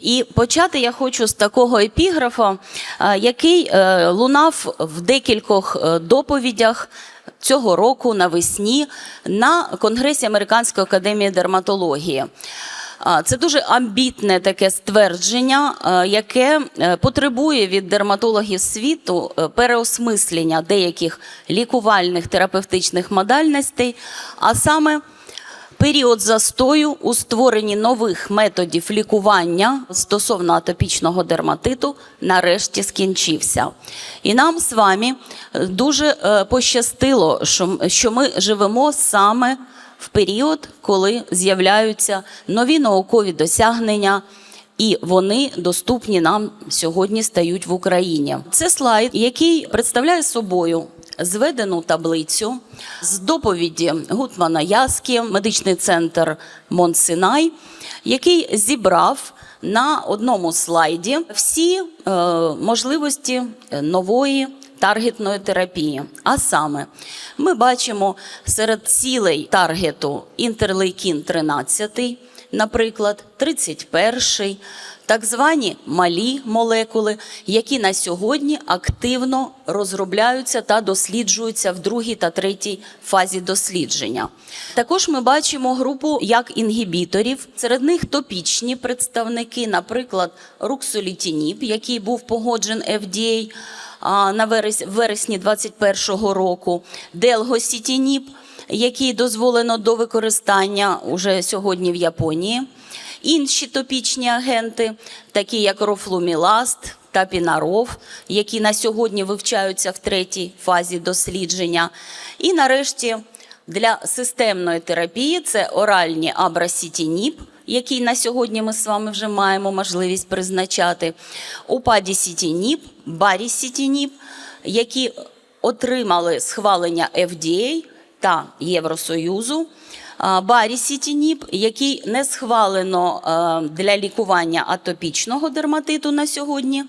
І почати я хочу з такого епіграфа, е, який е, лунав в декількох е, доповідях цього року навесні на Конгресі Американської академії дерматології. Це дуже амбітне таке ствердження, яке потребує від дерматологів світу переосмислення деяких лікувальних терапевтичних модальностей, а саме Період застою у створенні нових методів лікування стосовно атопічного дерматиту нарешті скінчився. І нам з вами е, дуже е, пощастило, що ми живемо саме в період, коли з'являються нові наукові досягнення. І вони доступні нам сьогодні стають в Україні. Це слайд, який представляє собою зведену таблицю з доповіді Гутмана Яскі, медичний центр Монсинай, який зібрав на одному слайді всі е, можливості нової таргетної терапії. А саме, ми бачимо серед цілей таргету інтерлейкін 13, наприклад, 31, так звані малі молекули, які на сьогодні активно розробляються та досліджуються в другій та третій фазі дослідження. Також ми бачимо групу як інгібіторів, серед них топічні представники, наприклад, руксолітініб, який був погоджен FDA на верес- вересні 2021 року, делгосітініб, який дозволено до використання уже сьогодні в Японії. Інші топічні агенти, такі як рофлуміласт та пінаров, які на сьогодні вивчаються в третій фазі дослідження. І нарешті для системної терапії це оральні абрасітініб, який на сьогодні ми з вами вже маємо можливість призначати, упадісітініб, барісітініб, які отримали схвалення FDA та Євросоюзу. А, Барісітініб, який не схвалено для лікування атопічного дерматиту на сьогодні.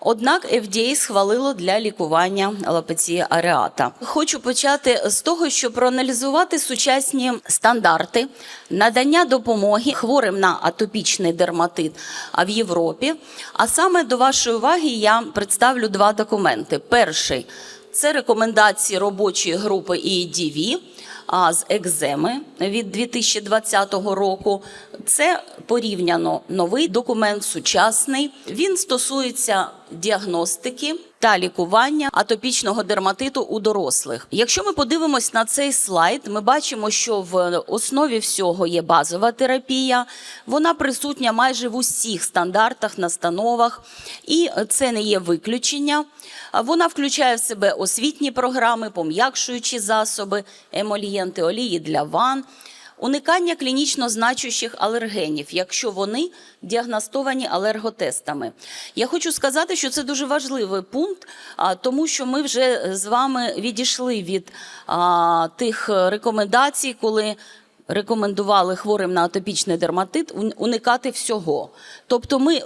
Однак FDA схвалило для лікування алопеції ареата. Хочу почати з того, щоб проаналізувати сучасні стандарти надання допомоги хворим на атопічний дерматит в Європі. А саме до вашої уваги я представлю два документи. Перший це рекомендації робочої групи EDV з екземи від 2020 року. Це порівняно новий документ, сучасний. Він стосується діагностики та лікування атопічного дерматиту у дорослих. Якщо ми подивимось на цей слайд, ми бачимо, що в основі всього є базова терапія. Вона присутня майже в усіх стандартах, настановах, і це не є виключення. Вона включає в себе освітні програми, пом'якшуючі засоби, емолієнти олії для ван, уникання клінічно значущих алергенів, якщо вони діагностовані алерготестами. Я хочу сказати, що це дуже важливий пункт, тому що ми вже з вами відійшли від тих рекомендацій, коли рекомендували хворим на атопічний дерматит уникати всього. Тобто ми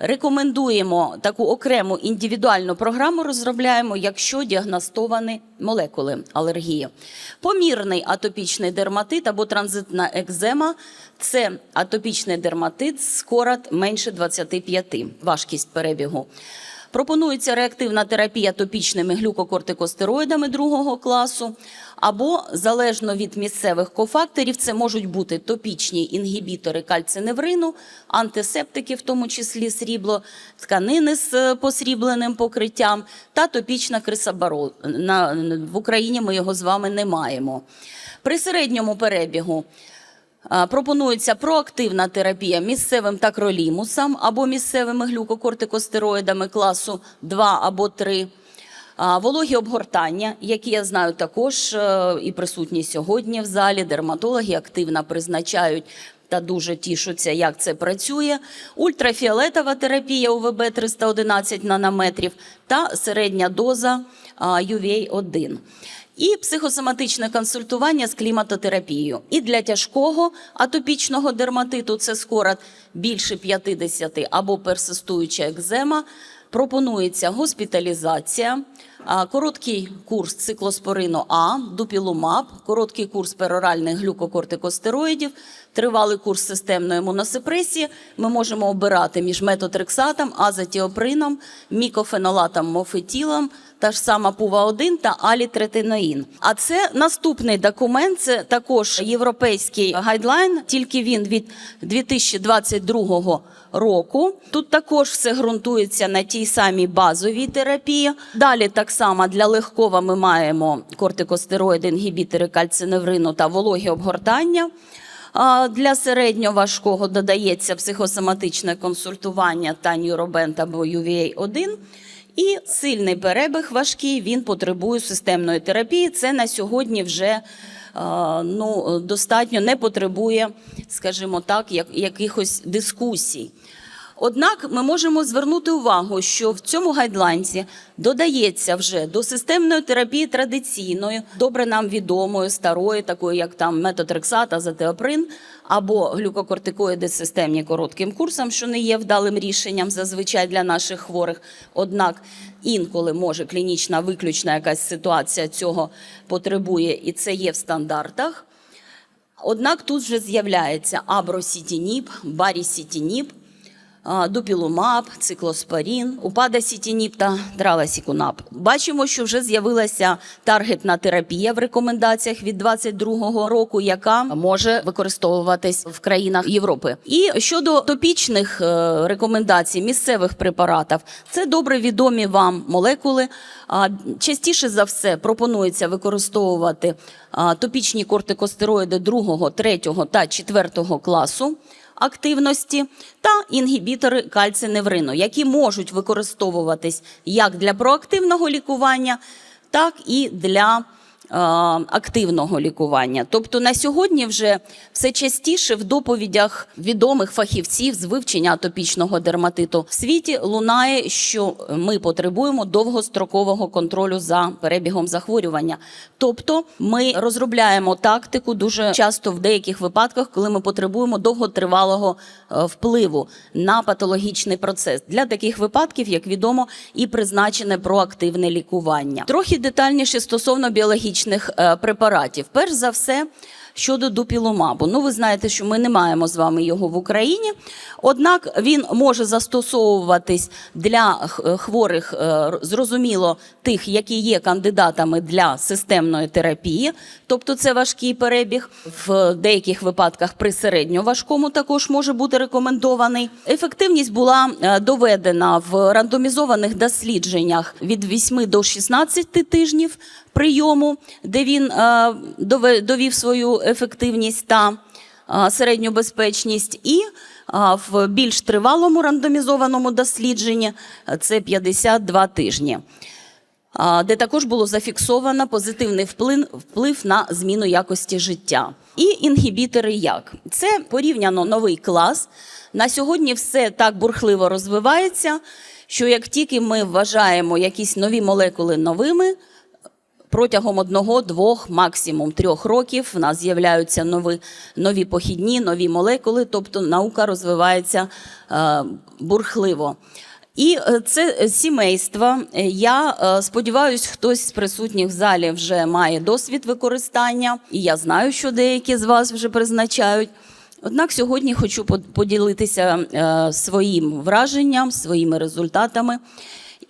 рекомендуємо таку окрему індивідуальну програму, розробляємо, якщо діагностовані молекули алергії. Помірний атопічний дерматит або транзитна екзема це атопічний дерматит з корот менше 25, важкість перебігу. Пропонується реактивна терапія топічними глюкокортикостероїдами другого класу, або залежно від місцевих кофакторів, це можуть бути топічні інгібітори кальциневрину, антисептики, в тому числі срібло, тканини з е, посрібленим покриттям та топічна крисабарол. В Україні ми його з вами не маємо. При середньому перебігу Пропонується проактивна терапія місцевим такролімусом або місцевими глюкокортикостероїдами класу 2 або 3. Вологі обгортання, які я знаю також е, і присутні сьогодні в залі. Дерматологи активно призначають та дуже тішуться, як це працює. Ультрафіолетова терапія УВБ 311 нанометрів та середня доза а, UVA-1 і психосоматичне консультування з кліматотерапією. І для тяжкого атопічного дерматиту це скорот більше 50 або персистуюча екзема. Пропонується госпіталізація, Короткий курс циклоспорину А, дупілумаб, короткий курс пероральних глюкокортикостероїдів, тривалий курс системної імуносупресії. Ми можемо обирати між метотрексатом, азотіоприном, мікофенолатом, мофетілом, та ж сама ПУВА-1 та алітретиноїн. А це наступний документ, це також європейський гайдлайн, тільки він від 2022 року. Тут також все ґрунтується на тій самій базовій терапії. Далі так само для легкого ми маємо кортикостероїди, інгібітори кальциневрину та вологі обгортання. Для середньоважкого додається психосоматичне консультування та нюробент або UVA-1. І сильний перебіг важкий, він потребує системної терапії. Це на сьогодні вже ну, достатньо не потребує, скажімо так, якихось дискусій. Однак ми можемо звернути увагу, що в цьому гайдлайнці додається вже до системної терапії традиційної, добре нам відомої, старої, такої як там метотрексат, азотеоприн, або глюкокортикоїди системні коротким курсом, що не є вдалим рішенням зазвичай для наших хворих. Однак інколи може клінічна виключна якась ситуація цього потребує, і це є в стандартах. Однак тут вже з'являється абросітініб, барісітініб, а, дупілумаб, циклоспорін, упадасітініб та траласікунаб. Бачимо, що вже з'явилася таргетна терапія в рекомендаціях від 2022 року, яка може використовуватись в країнах Європи. І щодо топічних е, рекомендацій місцевих препаратів, це добре відомі вам молекули. Частіше за все пропонується використовувати топічні кортикостероїди другого, третього та четвертого класу активності та інгібітори кальциневрину, які можуть використовуватись як для проактивного лікування, так і для активного лікування. Тобто на сьогодні вже все частіше в доповідях відомих фахівців з вивчення атопічного дерматиту в світі лунає, що ми потребуємо довгострокового контролю за перебігом захворювання. Тобто ми розробляємо тактику дуже часто в деяких випадках, коли ми потребуємо довготривалого е, впливу на патологічний процес. Для таких випадків, як відомо, і призначене проактивне лікування. Трохи детальніше стосовно біологічних е, препаратів. Перш за все. Щодо дупілумабу, ну ви знаєте, що ми не маємо з вами його в Україні. Однак він може застосовуватись для хворих, е, зрозуміло, тих, які є кандидатами для системної терапії, тобто це важкий перебіг. В деяких випадках при середньоважкому також може бути рекомендований. Ефективність була е, доведена в рандомізованих дослідженнях від 8 до 16 тижнів прийому, де він е, довів свою ефективність та середню безпечність, і в більш тривалому рандомізованому дослідженні це 52 тижні. Де також було зафіксовано позитивний вплив, вплив на зміну якості життя. І інгібітори як? Це порівняно новий клас. На сьогодні все так бурхливо розвивається, що як тільки ми вважаємо якісь нові молекули новими, Протягом одного, двох, максимум трьох років в нас з'являються нові, нові похідні, нові молекули, тобто наука розвивається е, бурхливо. І е, це сімейство. Я е, сподіваюся, хтось з присутніх в залі вже має досвід використання, і я знаю, що деякі з вас вже призначають. Однак сьогодні хочу поділитися своїм враженням, своїми результатами.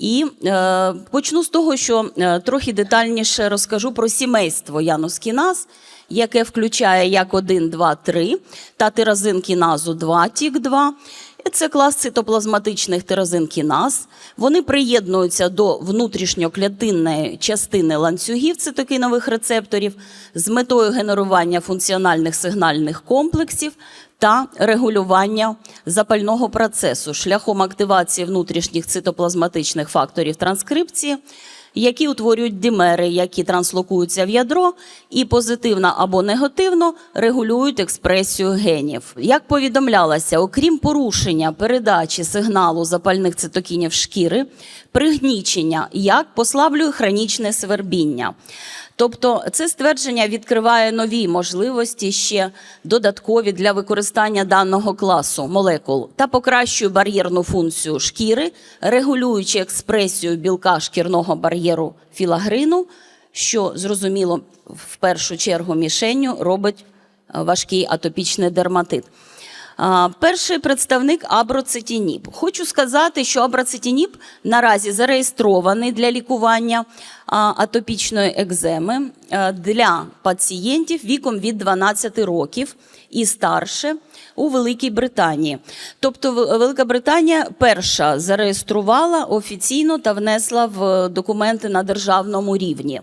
І е, почну з того, що е, трохи детальніше розкажу про сімейство Янус-кіназ, яке включає як 1, 2, 3 та тиразин кіназу 2, тік-2. І Це клас цитоплазматичних тиразин кіназ. Вони приєднуються до внутрішньоклітинної частини ланцюгів цитокінових рецепторів з метою генерування функціональних сигнальних комплексів та регулювання запального процесу шляхом активації внутрішніх цитоплазматичних факторів транскрипції, які утворюють димери, які транслокуються в ядро, і позитивно або негативно регулюють експресію генів. Як повідомлялося, окрім порушення передачі сигналу запальних цитокінів шкіри, пригнічення як послаблює хронічне свербіння. Тобто, це ствердження відкриває нові можливості ще додаткові для використання даного класу молекул та покращує бар'єрну функцію шкіри, регулюючи експресію білка шкірного бар'єру філагрину, що зрозуміло в першу чергу мішенню робить е, важкий атопічний дерматит. Перший представник аброцетініб. Хочу сказати, що аброцетініб наразі зареєстрований для лікування атопічної екземи е, для пацієнтів віком від 12 років і старше у Великій Британії. Тобто Велика Британія перша зареєструвала офіційно та внесла в документи на державному рівні.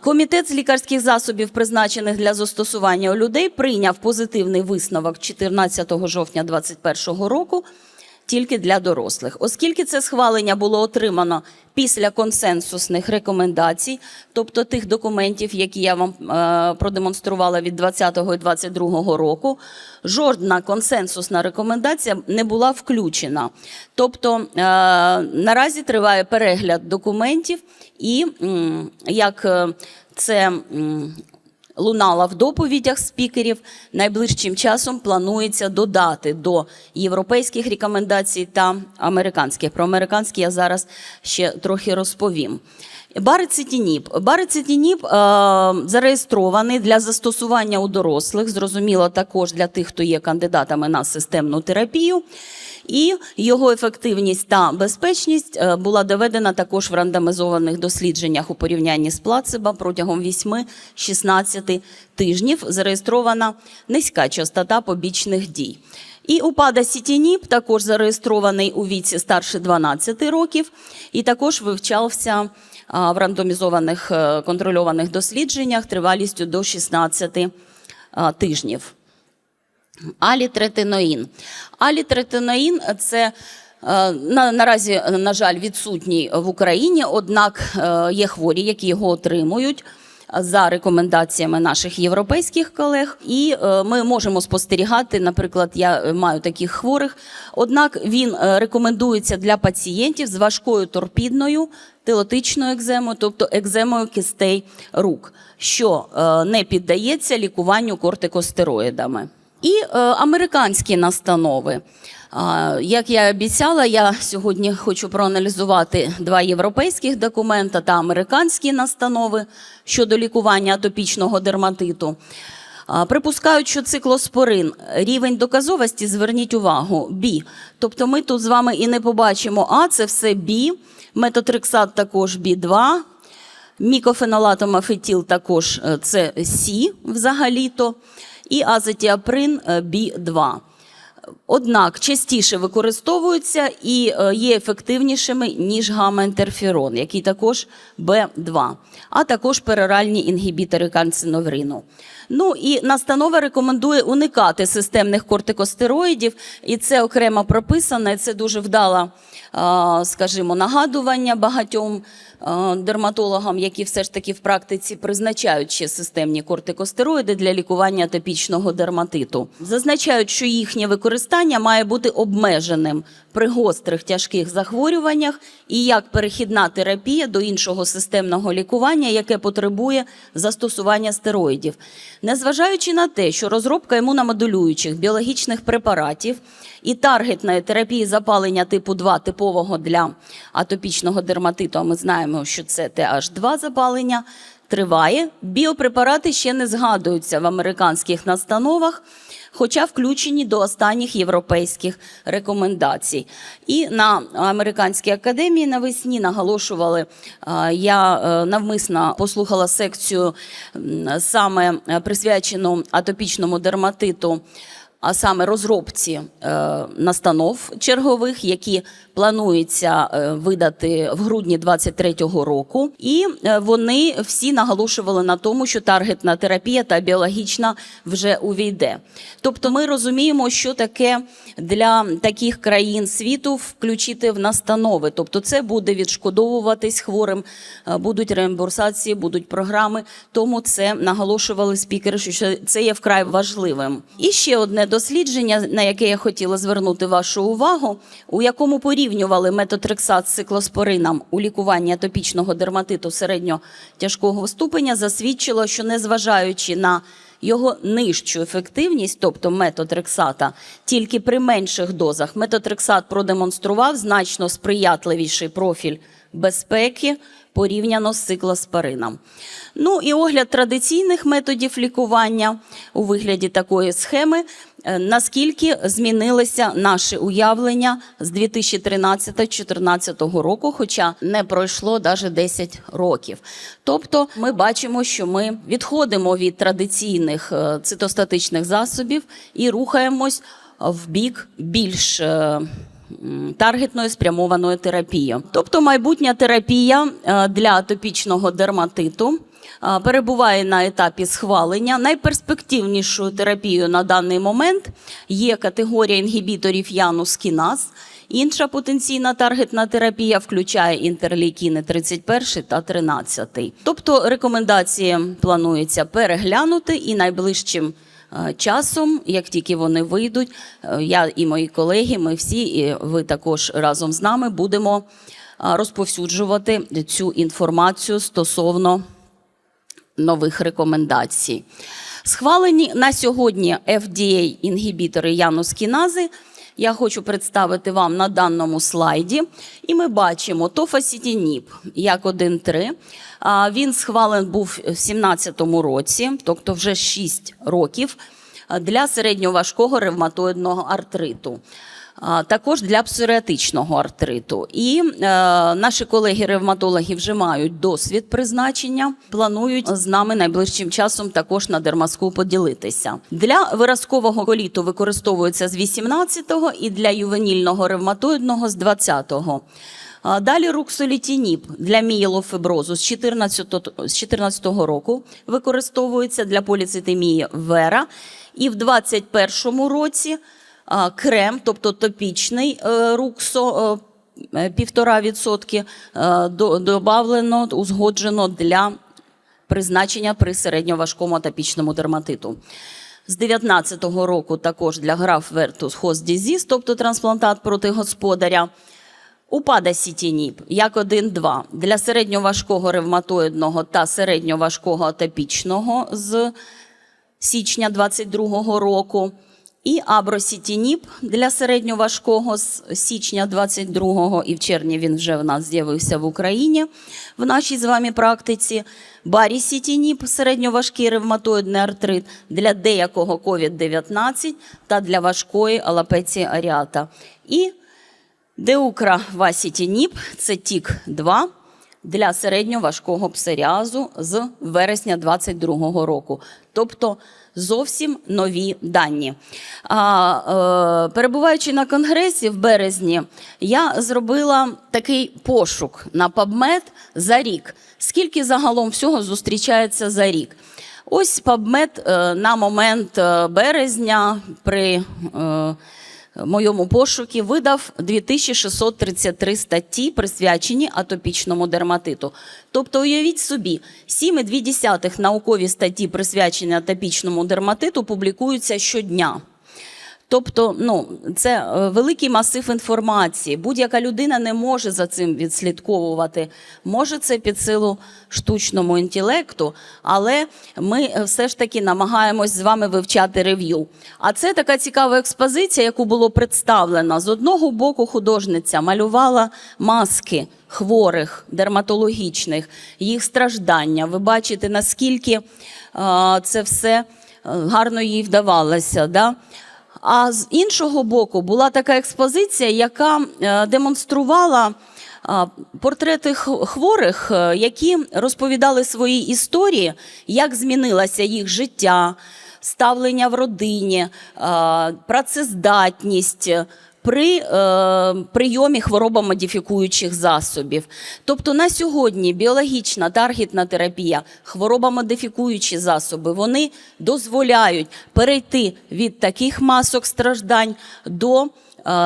Комітет з лікарських засобів, призначених для застосування у людей, прийняв позитивний висновок 14 жовтня 2021 року тільки для дорослих. Оскільки це схвалення було отримано після консенсусних рекомендацій, тобто тих документів, які я вам е, продемонструвала від 20 і 22 року, жодна консенсусна рекомендація не була включена. Тобто е, наразі триває перегляд документів, і як е, це лунала в доповідях спікерів, найближчим часом планується додати до європейських рекомендацій та американських. Про американські я зараз ще трохи розповім. Барицетініб. Барицетініб е, зареєстрований для застосування у дорослих, зрозуміло, також для тих, хто є кандидатами на системну терапію. І його ефективність та безпечність е, була доведена також в рандомізованих дослідженнях у порівнянні з плацебо протягом 8-16 тижнів. Зареєстрована низька частота побічних дій. І упада сітініп також зареєстрований у віці старше 12 років, і також вивчався в рандомізованих е, контрольованих дослідженнях тривалістю до 16 тижнів. Алітретиноїн. Алітретиноїн – це е, на, наразі, на жаль, відсутній в Україні, однак е, є хворі, які його отримують за рекомендаціями наших європейських колег. І е, ми можемо спостерігати, наприклад, я маю таких хворих, однак він рекомендується для пацієнтів з важкою торпідною телотичною екземою, тобто екземою кистей рук, що не піддається лікуванню кортикостероїдами. І е, американські настанови. Як я обіцяла, я сьогодні хочу проаналізувати два європейських документа та американські настанови щодо лікування атопічного дерматиту. Припускають, що циклоспорин рівень доказовості, зверніть увагу, Б. Тобто ми тут з вами і не побачимо А, це все Б, метотрексат також Б2, мікофенолатом афетіл також е, це Сі взагалі-то, і азотіаприн е, Б2. Однак частіше використовуються і е, є ефективнішими, ніж гамма-інтерферон, який також Б2, а також пероральні інгібітори канциноврину. Ну і настанова рекомендує уникати системних кортикостероїдів, і це окремо прописано, і це дуже вдала, скажімо, нагадування багатьом дерматологам, які все ж таки в практиці призначають ще системні кортикостероїди для лікування атопічного дерматиту. Зазначають, що їхнє використання має бути обмеженим при гострих тяжких захворюваннях і як перехідна терапія до іншого системного лікування, яке потребує застосування стероїдів. Незважаючи на те, що розробка імуномодулюючих біологічних препаратів і таргетної терапії запалення типу 2 типового для атопічного дерматиту, а ми знаємо, що це TH2 запалення, триває, біопрепарати ще не згадуються в американських настановах хоча включені до останніх європейських рекомендацій. І на американській академії навесні наголошували, е, я е, навмисно послухала секцію саме е, присвячену атопічному дерматиту. А саме розробці е, настанов чергових, які планується е, видати в грудні 23-го року, і е, вони всі наголошували на тому, що таргетна терапія та біологічна вже увійде. Тобто, ми розуміємо, що таке для таких країн світу включити в настанови. Тобто, це буде відшкодовуватись хворим, будуть реімбурсації, будуть програми. Тому це наголошували спікери, що це є вкрай важливим. І ще одне дослідження, на яке я хотіла звернути вашу увагу, у якому порівнювали метотрексат з циклоспорином у лікуванні атопічного дерматиту середньо-тяжкого ступеня, засвідчило, що незважаючи на його нижчу ефективність, тобто метотрексата, тільки при менших дозах метотрексат продемонстрував значно сприятливіший профіль безпеки порівняно з циклоспорином. Ну і огляд традиційних методів лікування у вигляді такої схеми, е, наскільки змінилися наші уявлення з 2013-2014 року, хоча не пройшло навіть 10 років. Тобто ми бачимо, що ми відходимо від традиційних е, цитостатичних засобів і рухаємось в бік більш е, таргетною спрямованою терапією. Тобто майбутня терапія е, для атопічного дерматиту е, перебуває на етапі схвалення. Найперспективнішою терапією на даний момент є категорія інгібіторів янус кіназ. Інша потенційна таргетна терапія включає інтерлейкіни 31 та 13. Тобто рекомендації планується переглянути і найближчим часом, як тільки вони вийдуть, е, я і мої колеги, ми всі, і ви також разом з нами будемо е, розповсюджувати цю інформацію стосовно нових рекомендацій. Схвалені на сьогодні FDA-інгібітори янускінази. Я хочу представити вам на даному слайді. І ми бачимо тофасітініп як 1.3. А, Він схвален був в 2017 році, тобто вже 6 років, для середньоважкого ревматоїдного артриту. Також для псоріатичного артриту. І е, наші колеги-ревматологи вже мають досвід призначення, планують з нами найближчим часом також на дермаску поділитися. Для виразкового коліту використовується з 18-го і для ювенільного ревматоїдного з 20-го. Далі руксолітініп для мієлофіброзу з 14, з 14 року використовується для поліцитемії вера. І в 21 році крем, тобто топічний е, руксо, е, е, до- добавлено, узгоджено для призначення при середньоважкому атопічному дерматиту. З 19-го року також для граф вертус хост дізіз, тобто трансплантат проти господаря. Упада сітініп як 1-2 для середньоважкого ревматоїдного та середньоважкого атопічного з січня 22-го року. І абросітініп для середньоважкого з січня 22-го, і в червні він вже в нас з'явився в Україні в нашій з вами практиці. Барісітініп, середньоважкий ревматоїдний артрит для деякого COVID-19 та для важкої алапеції аріата. І Деукра васітініп це тік 2 для середньоважкого псоріазу з вересня 22-го року. Тобто зовсім нові дані. А, е, перебуваючи на конгресі в березні, я зробила такий пошук на PubMed за рік. Скільки загалом всього зустрічається за рік? Ось PubMed е, на момент е, березня при е, моєму пошуку видав 2633 статті, присвячені атопічному дерматиту. Тобто, уявіть собі, 7,2 наукові статті, присвячені атопічному дерматиту, публікуються щодня. Тобто, ну, це е, великий масив інформації. Будь-яка людина не може за цим відслідковувати. Може, це під силу штучному інтелекту, але ми е, все ж таки намагаємось з вами вивчати рев'ю. А це така цікава експозиція, яку було представлено. З одного боку, художниця малювала маски хворих, дерматологічних, їх страждання. Ви бачите, наскільки е, це все гарно їй вдавалося. Да? А з іншого боку була така експозиція, яка е, демонструвала портрети хворих, е, які розповідали свої історії, як змінилося їх життя, ставлення в родині, працездатність. При е, прийомі хворобомодифікуючих засобів. Тобто на сьогодні біологічна таргетна терапія, хворобомодифікуючі засоби, вони дозволяють перейти від таких масок страждань до е,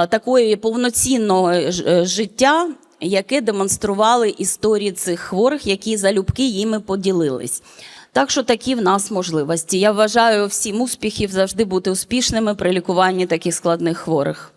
такої повноцінного е, життя яке демонстрували історії цих хворих, які залюбки їми поділились. Так що такі в нас можливості. Я вважаю всім успіхів завжди бути успішними при лікуванні таких складних хворих.